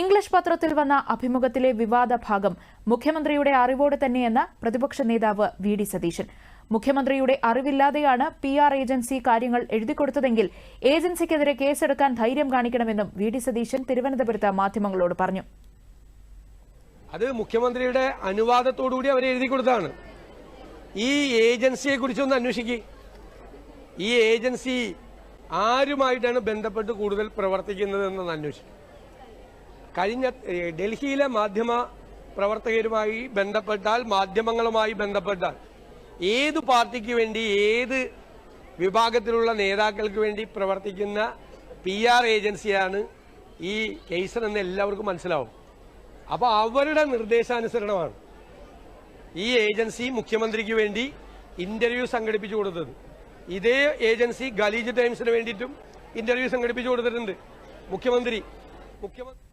English പത്രത്തിൽ വന്ന അഭിമുഖത്തിലെ വിവാദ ഭാഗം മുഖ്യമന്ത്രിയുടെ അറിവോടെ തന്നെയെന്ന് പ്രതിപക്ഷ നേതാവ് വി ഡി സതീശൻ. മുഖ്യമന്ത്രിയുടെ അറിവില്ലാതെയാണ് പി ആർ ഏജൻസി കാര്യങ്ങൾ എഴുതിക്കൊടുത്തതെങ്കിൽ ഏജൻസിക്കെതിരെ കേസെടുക്കാൻ ധൈര്യം കാണിക്കണമെന്നും വി ഡി സതീശൻ തിരുവനന്തപുരത്ത് മാധ്യമങ്ങളോട് പറഞ്ഞു. അത് മുഖ്യമന്ത്രിയുടെ അനുവാദത്തോടുകൂടി അവർ എഴുതി കൊടുത്തതാണ്. ഈ ഏജൻസിയെ കുറിച്ചൊന്ന് അന്വേഷിക്കുക ഈ ഏജൻസി ആരുമായിട്ടാണ് ബന്ധപ്പെട്ട് കൂടുതൽ പ്രവർത്തിക്കുന്നത് എന്നൊന്ന് അന്വേഷിക്കും. കഴിഞ്ഞ ഡൽഹിയിലെ മാധ്യമ പ്രവർത്തകരുമായി ബന്ധപ്പെട്ടാൽ മാധ്യമങ്ങളുമായി ബന്ധപ്പെട്ടാൽ ഏത് പാർട്ടിക്ക് വേണ്ടി ഏത് വിഭാഗത്തിലുള്ള നേതാക്കൾക്ക് വേണ്ടി പ്രവർത്തിക്കുന്ന പി ആർ ഏജൻസിയാണ് ഈ കേസർ എന്ന് എല്ലാവർക്കും മനസ്സിലാവും. അപ്പോൾ അവരുടെ നിർദ്ദേശാനുസരണമാണ് ഈ ഏജൻസി മുഖ്യമന്ത്രിക്ക് വേണ്ടി ഇന്റർവ്യൂ സംഘടിപ്പിച്ചു കൊടുത്തത്. ഇതേ ഏജൻസി ഗലീജ് ടൈംസിന് വേണ്ടിയിട്ടും ഇന്റർവ്യൂ സംഘടിപ്പിച്ചു കൊടുത്തിട്ടുണ്ട്. മുഖ്യമന്ത്രി മുഖ്യമന്ത്രി